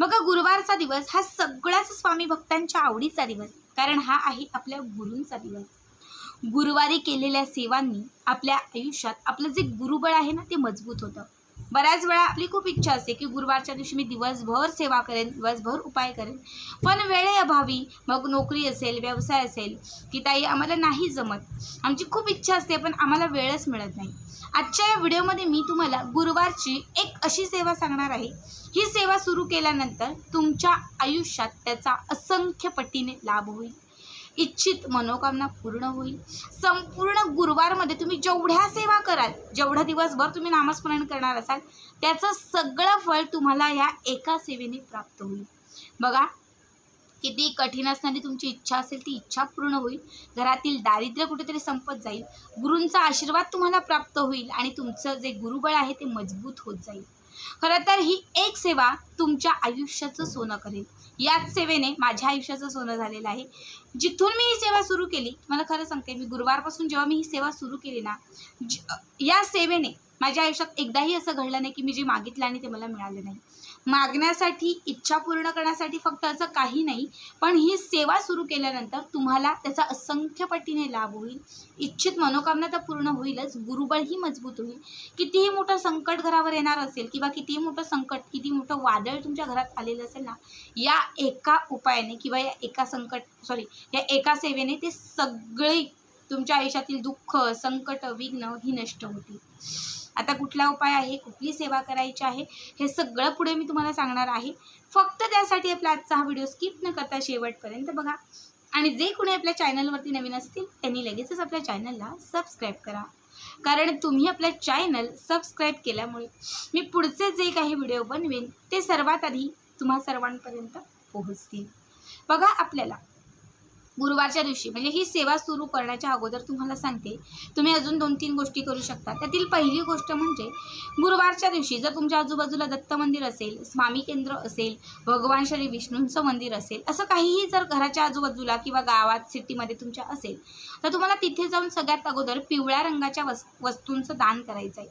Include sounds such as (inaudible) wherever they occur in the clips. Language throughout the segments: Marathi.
मग गुरुवारचा दिवस हा सगळ्याच स्वामी भक्तांच्या आवडीचा दिवस कारण हा आहे आपल्या गुरूंचा दिवस. गुरुवारी केलेल्या सेवांनी आपल्या आयुष्यात आपलं जे गुरुबळ आहे ना ते मजबूत होतं. बऱ्याच वेळा आपली खूप इच्छा असते की गुरुवारच्या दिवशी मी दिवसभर सेवा करेन दिवसभर उपाय करेन. पण वेळेअभावी मग नोकरी असेल व्यवसाय असेल की ताई आम्हाला नाही जमत. आमची खूप इच्छा असते पण आम्हाला वेळच मिळत नाही. आजच्या या व्हिडिओमध्ये मी तुम्हाला गुरुवारची एक अशी सेवा सांगणार आहे. ही सेवा सुरू केल्यानंतर तुमच्या आयुष्यात त्याचा असंख्य पटीने लाभ होईल. इच्छित मनोकामना पूर्ण होईल. संपूर्ण गुरुवारमध्ये तुम्ही जेवढ्या सेवा कराल जेवढा दिवसभर तुम्ही नामस्मरण करणार असाल त्याचं सगळं फळ तुम्हाला या एका सेवेने प्राप्त होईल. बघा किती कठीण असणारी तुमची इच्छा असेल ती इच्छा पूर्ण होईल. घरातील दारिद्र्य कुठेतरी संपत जाईल. गुरूंचा आशीर्वाद तुम्हाला प्राप्त होईल आणि तुमचं जे गुरुबळ आहे ते मजबूत होत जाईल. खरं तर ही एक सेवा तुमच्या आयुष्याचं सोनं करेल. याच सेवेने माझ्या आयुष्याचं सोनं झालेलं आहे. जिथून मी ही सेवा सुरू केली मला खरं सांगते मी गुरुवारपासून जेव्हा मी ही सेवा सुरू केली ना या सेवेने माझ्या आयुष्यात एकदाही असं घडलं नाही की मी जे मागितलं आणि ते मला मिळालं नाही. मागण्यासाठी इच्छा पूर्ण करण्यासाठी फक्त असं काही नाही. पण ही सेवा सुरू केल्यानंतर तुम्हाला त्याचा असंख्य पटीने लाभ होईल. इच्छित मनोकामना तर पूर्ण होईलच. गुरुबळही मजबूत होईल. कितीही मोठं संकट घरावर येणार असेल किंवा कितीही मोठं संकट किती मोठं वादळ तुमच्या घरात आलेलं असेल ना या एका उपायाने किंवा या एका संकट सॉरी या एका सेवेने ते सगळी तुमच्या आयुष्यातील दुःख संकट विघ्न ही नष्ट होतील. आता कुठला उपाय आहे? कुठली सेवा करायची आहे? हे सगळं पुढे मी तुम्हाला सांगणार आहे. फक्त त्यासाठी आपला आजचा हा व्हिडिओ स्किप न करता शेवटपर्यंत बघा. आणि जे कोणी आपल्या चॅनलवरती नवीन असतील त्यांनी लगेचच आपल्या चॅनलला सबस्क्राईब करा. कारण तुम्ही आपलं चॅनल सबस्क्राईब केल्यामुळे मी पुढचे जे काही व्हिडिओ बनवेन ते सर्वात आधी तुम्हा सर्वांपर्यंत पोहोचतील. बघा आपल्याला. गुरुवारच्या दिवशी. म्हणजे ही सेवा सुरू करण्याच्या अगोदर तुम्हाला सांगते. तुम्ही अजून दोन तीन गोष्टी करू शकता. त्यातील पहिली गोष्ट म्हणजे गुरुवारच्या दिवशी जर तुमच्या आजूबाजूला दत्त मंदिर असेल स्वामी केंद्र असेल भगवान श्री विष्णूंचं मंदिर असेल असं काहीही जर घराच्या आजूबाजूला किंवा गावात सिटीमध्ये तुमच्या असेल तर तुम्हाला तिथे जाऊन सगळ्यात अगोदर पिवळ्या रंगाच्या वस वस्तूंचं दान करायचं आहे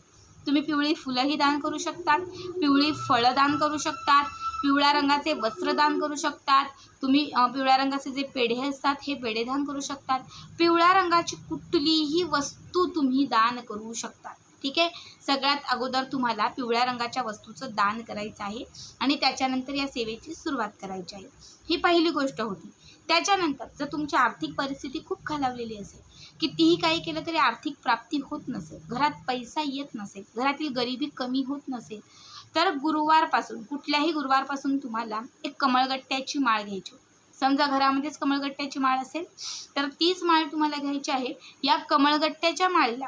तुम्ही पिवळी फुलंही दान करू शकतात पिवळी फळं दान करू शकतात पिवळ्या रंगाचे वस्त्रदान करू शकतात. तुम्ही पिवळ्या रंगाचे जे पेढे असतात हे पेढे दान करू शकतात. पिवळ्या रंगाची कुठलीही वस्तू तुम्ही दान करू शकतात ठीक आहे? सगळ्यात अगोदर तुम्हाला पिवळ्या रंगाच्या वस्तूचं दान करायचं आहे आणि त्याच्यानंतर या सेवेची सुरुवात करायची आहे. ही पहिली गोष्ट होती. त्याच्यानंतर जर तुमची आर्थिक परिस्थिती खूप खालावलेली असेल कितीही काही केलं तरी आर्थिक प्राप्ती होत नसेल घरात पैसा येत नसेल घरातील गरिबी कमी होत नसेल तर गुरुवारपासून कुठल्याही गुरुवारपासून तुम्हाला एक कमळगट्ट्याची माळ घ्यायची समजा घरामध्येच कमळगट्ट्याची माळ असेल तर तीच माळ तुम्हाला घ्यायची आहे. या कमळगट्ट्याच्या माळीला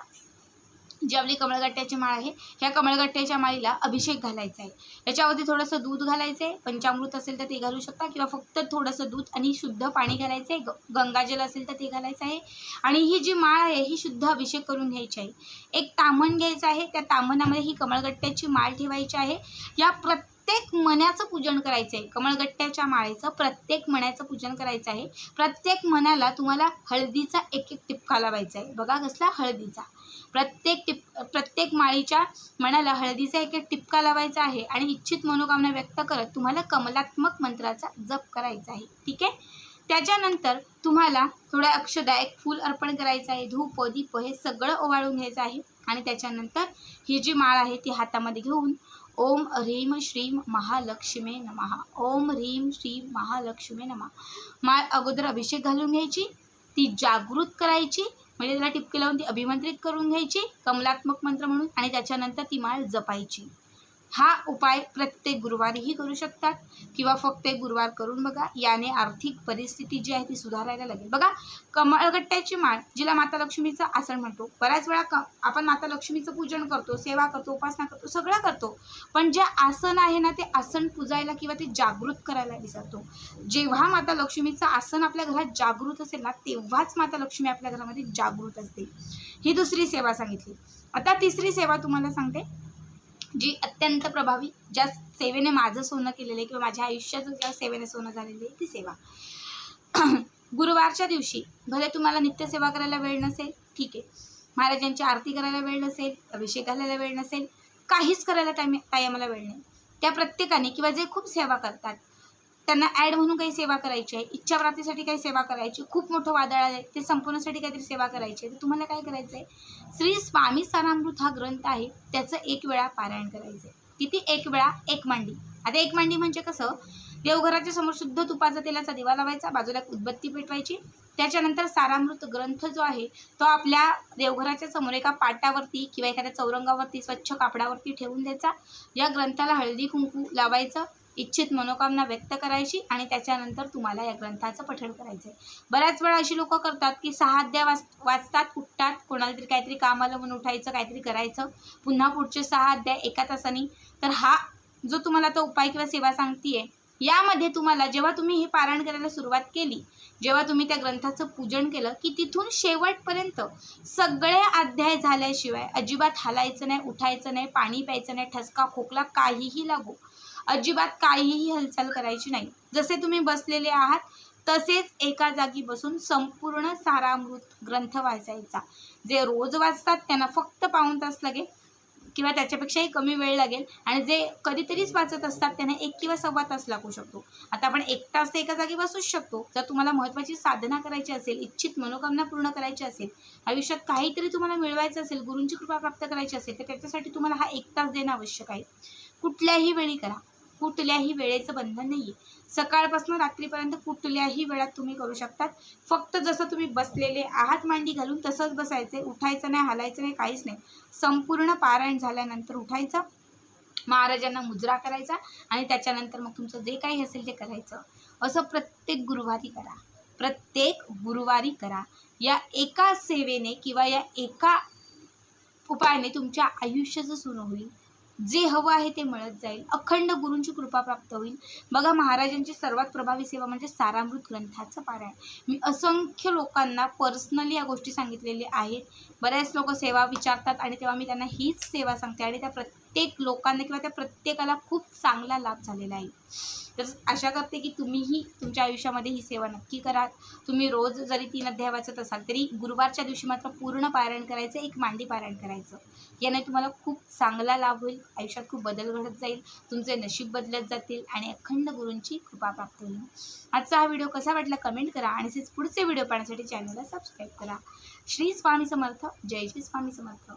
जी आपली कमळगट्ट्याची माळ आहे ह्या कमळगट्ट्याच्या माळीला अभिषेक घालायचा आहे. याच्यामध्ये थोडंसं दूध घालायचं आहे. पंचामृत असेल तर ते घालू शकता किंवा फक्त थोडंसं दूध आणि शुद्ध पाणी घालायचं आहे. ग गंगाजल असेल तर ते घालायचं आहे. आणि ही जी माळ आहे ही शुद्ध अभिषेक करून घ्यायची आहे. एक तामण घ्यायचं आहे. त्या तामणामध्ये ही कमळगट्ट्याची माळ ठेवायची आहे. या प्रत्येक मण्याचं पूजन करायचं आहे. कमळगट्ट्याच्या माळेचं प्रत्येक मण्याचं पूजन करायचं आहे. प्रत्येक मण्याला तुम्हाला हळदीचा एक एक टिपका लावायचा आहे. बघा कसला हळदीचा. प्रत्येक टिप प्रत्येक माळीच्या मनाला हळदीचा एक एक टिपका लावायचा आहे आणि इच्छित मनोकामना व्यक्त करत तुम्हाला कमलात्मक मंत्राचा जप करायचा आहे. ठीक आहे? त्याच्यानंतर तुम्हाला थोड्या अक्षदा एक फूल अर्पण करायचं आहे. धूप दीप हे सगळं ओवाळून घ्यायचं आहे आणि त्याच्यानंतर ही जी माळ आहे ती हातामध्ये घेऊन ओम ह्रीम श्रीम महालक्ष्मी नमः. ओम ह्रीम श्रीम महालक्ष्मी नमः. माळ अगोदर अभिषेक घालून घ्यायची. ती जागृत करायची. म्हणजे त्याला टिपके लावून ती अभिमंत्रित करून घ्यायची कमलात्मक मंत्र म्हणून आणि त्याच्यानंतर ती माळ जपायची. हा उपाय प्रत्येक गुरुवारीही करू शकतात किंवा फक्त एक गुरुवार करून बघा. याने आर्थिक परिस्थिती जी आहे ती सुधारायला लागेल. बघा कमळगट्ट्याची माळ जिला माता लक्ष्मीचं आसन म्हणतो. बऱ्याच वेळा क आपण माता लक्ष्मीचं पूजन करतो सेवा करतो उपासना करतो सगळं करतो. पण जे आसन आहे ना ते आसन पुजायला किंवा ते जागृत करायला विसरतो. जेव्हा माता लक्ष्मीचं आसन आपल्या घरात जागृत असेल ना तेव्हाच माता लक्ष्मी आपल्या घरामध्ये जागृत असते. ही दुसरी सेवा सांगितली. आता तिसरी सेवा तुम्हाला सांगते. जी अत्यंत प्रभावी ज्या सेवेने माझं सोनं केलेलं आहे किंवा माझ्या आयुष्याचं ज्या सेवेने सोनं झालेलं आहे ती सेवा. (clears throat) गुरुवारच्या दिवशी भले तुम्हाला नित्यसेवा करायला वेळ नसेल ठीक आहे. महाराजांची आरती करायला वेळ नसेल अभिषेक घालायला वेळ नसेल काहीच करायला टाइम ताई आम्हाला वेळ नाही. त्या प्रत्येकाने किंवा जे खूप सेवा करतात त्यांना ॲड म्हणून काही सेवा करायची आहे. इच्छाप्राप्तीसाठी काही सेवा करायची खूप मोठं वादळ आहे. ते संपवण्यासाठी काहीतरी सेवा करायची आहे. तर तुम्हाला काय करायचं आहे? श्री स्वामी सारामृत हा ग्रंथ आहे. त्याचं एक वेळा पारायण करायचं आहे. किती एक वेळा एक मांडी. आता एक मांडी म्हणजे कसं? देवघराच्या समोर शुद्ध तुपाचा तेलाचा दिवा लावायचा. बाजूला एक उदबत्ती पेटवायची. त्याच्यानंतर सारामृत ग्रंथ जो आहे तो आपल्या देवघराच्या समोर एका पाटावरती किंवा एखाद्या चौरंगावरती स्वच्छ कापडावरती ठेवून द्यायचा. या ग्रंथाला हळदी कुंकू लावायचं. इच्छित मनोकामना व्यक्त करायची आणि त्याच्यानंतर तुम्हाला या ग्रंथाचं पठण करायचं आहे बऱ्याच वेळा अशी लोक करतात की सहा अध्याय वाच वाचतात उठतात कोणाला तरी काहीतरी काम आलं म्हणून उठायचं काहीतरी करायचं. पुन्हा पुढचे सहा अध्याय एका तासाने. तर हा जो तुम्हाला आता उपाय किंवा सेवा सांगतीये यामध्ये तुम्हाला जेव्हा तुम्ही हे पारायण करायला सुरुवात केली जेव्हा तुम्ही त्या ग्रंथाचं पूजन केलं की तिथून शेवटपर्यंत सगळे अध्याय झाल्याशिवाय अजिबात हालायचं नाही उठायचं नाही पाणी प्यायचं नाही ठसका खोकला काहीही लागू अजिबात काहीही हालचाल करायची नाही. जसे तुम्ही बसलेले आहात तसेच एका जागी बसून संपूर्ण सारामृत ग्रंथ वाचायचा. जे रोज वाचतात त्यांना फक्त पाऊण तास लागेल. किंवा त्याच्यापेक्षाही कमी वेळ लागेल. आणि जे कधीतरीच वाचत असतात त्यांना एक किंवा सव्वा तास लागू शकतो. आता आपण एक तास तर एका जागी बसूच शकतो. जर तुम्हाला महत्त्वाची साधना करायची असेल इच्छित मनोकामना पूर्ण करायची असेल आयुष्यात काहीतरी तुम्हाला मिळवायचं असेल गुरूंची कृपा प्राप्त करायची असेल तर त्याच्यासाठी तुम्हाला हा एक तास देणं आवश्यक आहे. कुठल्याही वेळी करा. कुठल्याही वेळेचं बंधन नाही आहे सकाळपासून रात्रीपर्यंत कुठल्याही वेळात तुम्ही करू शकतात. फक्त जसं तुम्ही बसलेले आहात मांडी घालून तसंच बसायचं उठायचं नाही हलायचं नाही काहीच नाही. संपूर्ण पारायण झाल्यानंतर उठायचं. महाराजांना मुजरा करायचा आणि त्याच्यानंतर मग तुमचं जे काही असेल ते करायचं. असं प्रत्येक गुरुवारी करा. प्रत्येक गुरुवारी करा. या एका सेवेने किंवा या एका उपायाने तुमच्या आयुष्याचं सुरू होईल जे हवं आहे ते मिळत जाईल. अखंड गुरूंची कृपा प्राप्त होईल. बघा महाराजांची सर्वात प्रभावी सेवा म्हणजे सारामृत ग्रंथाचं पारायण. मी असंख्य लोकांना पर्सनली या गोष्टी सांगितलेल्या आहेत. बऱ्याच लोक सेवा विचारतात आणि तेव्हा मी त्यांना हीच सेवा सांगते आणि त्या प्रत्येक लोकांना किंवा त्या प्रत्येकाला खूप चांगला लाभ झालेला आहे. तर आशा करते की तुम्हीही तुमच्या आयुष्यामध्ये ही सेवा नक्की करा तुम्ही रोज जरी तीन अध्याय वाचत असाल तरी गुरुवारच्या दिवशी मात्र पूर्ण पारायण करायचं एक मांडी पारायण करायचं. याने तुम्हाला खूप चांगला लाभ होईल आयुष्यात खूप बदल घडत जाईल तुमचे नशीब बदलत जातील आणि अखंड गुरूंची कृपा प्राप्त होईल. आजचा हा व्हिडिओ कसा वाटला कमेंट करा आणि तसेच पुढचे व्हिडिओ पाहण्यासाठी चॅनलला सबस्क्राईब करा. श्री स्वामी समर्थ. जय श्री स्वामी समर्थ.